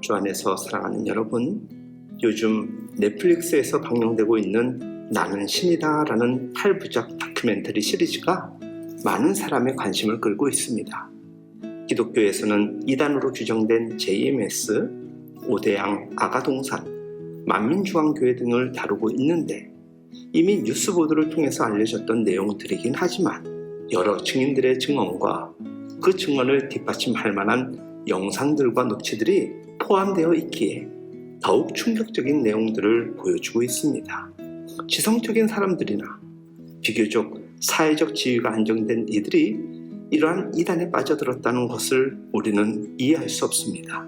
주 안에서 사랑하는 여러분, 요즘 넷플릭스에서 방영되고 있는 나는 신이다 라는 8부작 다큐멘터리 시리즈가 많은 사람의 관심을 끌고 있습니다. 기독교에서는 이단으로 규정된 JMS, 오대양 아가동산, 만민중앙교회 등을 다루고 있는데 이미 뉴스 보도를 통해서 알려졌던 내용들이긴 하지만 여러 증인들의 증언과 그 증언을 뒷받침할 만한 영상들과 녹취들이 포함되어 있기에 더욱 충격적인 내용들을 보여주고 있습니다. 지성적인 사람들이나 비교적 사회적 지위가 안정된 이들이 이러한 이단에 빠져들었다는 것을 우리는 이해할 수 없습니다.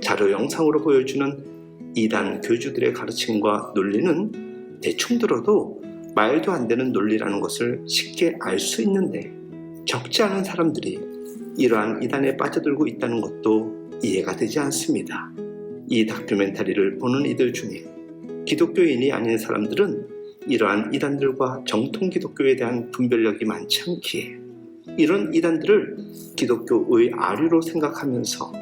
자료 영상으로 보여주는 이단 교주들의 가르침과 논리는 대충 들어도 말도 안 되는 논리라는 것을 쉽게 알 수 있는데 적지 않은 사람들이 이러한 이단에 빠져들고 있다는 것도 이해가 되지 않습니다. 이 다큐멘터리를 보는 이들 중에 기독교인이 아닌 사람들은 이러한 이단들과 정통 기독교에 대한 분별력이 많지 않기에 이런 이단들을 기독교의 아류로 생각하면서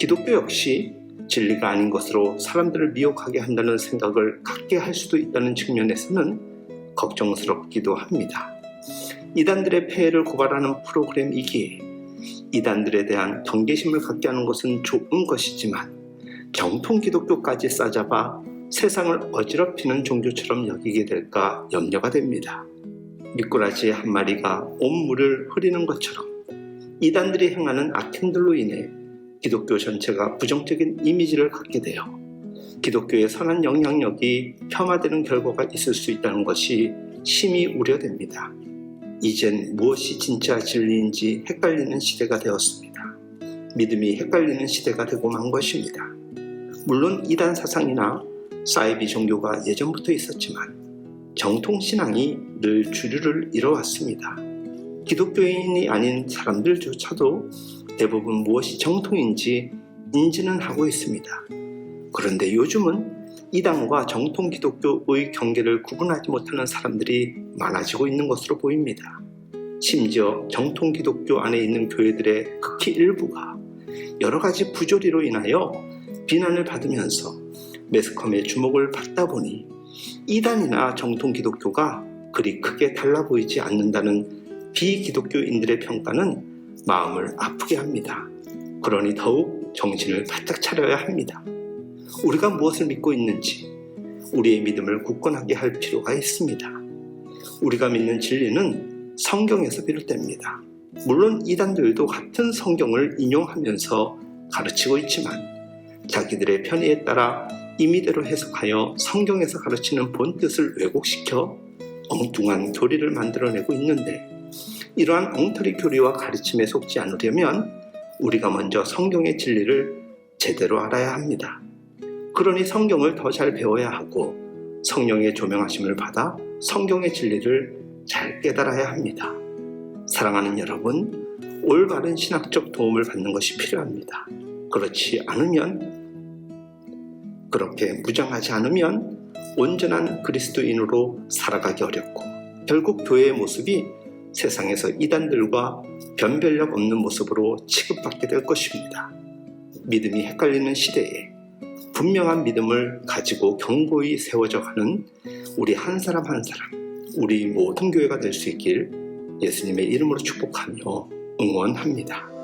기독교 역시 진리가 아닌 것으로 사람들을 미혹하게 한다는 생각을 갖게 할 수도 있다는 측면에서는 걱정스럽기도 합니다. 이단들의 폐해를 고발하는 프로그램이기에 이단들에 대한 경계심을 갖게 하는 것은 좋은 것이지만 정통 기독교까지 싸잡아 세상을 어지럽히는 종교처럼 여기게 될까 염려가 됩니다. 미꾸라지 한 마리가 온 물을 흐리는 것처럼 이단들이 행하는 악행들로 인해 기독교 전체가 부정적인 이미지를 갖게 되어 기독교의 선한 영향력이 폄하되는 결과가 있을 수 있다는 것이 심히 우려됩니다. 이젠 무엇이 진짜 진리인지 헷갈리는 시대가 되었습니다. 믿음이 헷갈리는 시대가 되고 만 것입니다. 물론 이단 사상이나 사이비 종교가 예전부터 있었지만 정통신앙이 늘 주류를 이뤄왔습니다. 기독교인이 아닌 사람들조차도 대부분 무엇이 정통인지 인지는 하고 있습니다. 그런데 요즘은 이단과 정통 기독교의 경계를 구분하지 못하는 사람들이 많아지고 있는 것으로 보입니다. 심지어 정통 기독교 안에 있는 교회들의 극히 일부가 여러 가지 부조리로 인하여 비난을 받으면서 매스컴의 주목을 받다 보니 이단이나 정통 기독교가 그리 크게 달라 보이지 않는다는 비기독교인들의 평가는 마음을 아프게 합니다. 그러니 더욱 정신을 바짝 차려야 합니다. 우리가 무엇을 믿고 있는지 우리의 믿음을 굳건하게 할 필요가 있습니다. 우리가 믿는 진리는 성경에서 비롯됩니다. 물론 이단들도 같은 성경을 인용하면서 가르치고 있지만 자기들의 편의에 따라 임의대로 해석하여 성경에서 가르치는 본 뜻을 왜곡시켜 엉뚱한 교리를 만들어내고 있는데 이러한 엉터리 교리와 가르침에 속지 않으려면 우리가 먼저 성경의 진리를 제대로 알아야 합니다. 그러니 성경을 더 잘 배워야 하고 성령의 조명하심을 받아 성경의 진리를 잘 깨달아야 합니다. 사랑하는 여러분, 올바른 신학적 도움을 받는 것이 필요합니다. 그렇지 않으면 그렇게 무장하지 않으면 온전한 그리스도인으로 살아가기 어렵고 결국 교회의 모습이 세상에서 이단들과 변별력 없는 모습으로 취급받게 될 것입니다. 믿음이 헷갈리는 시대에 분명한 믿음을 가지고 경고히 세워져 가는 우리 한 사람 한 사람, 우리 모든 교회가 될 수 있길 예수님의 이름으로 축복하며 응원합니다.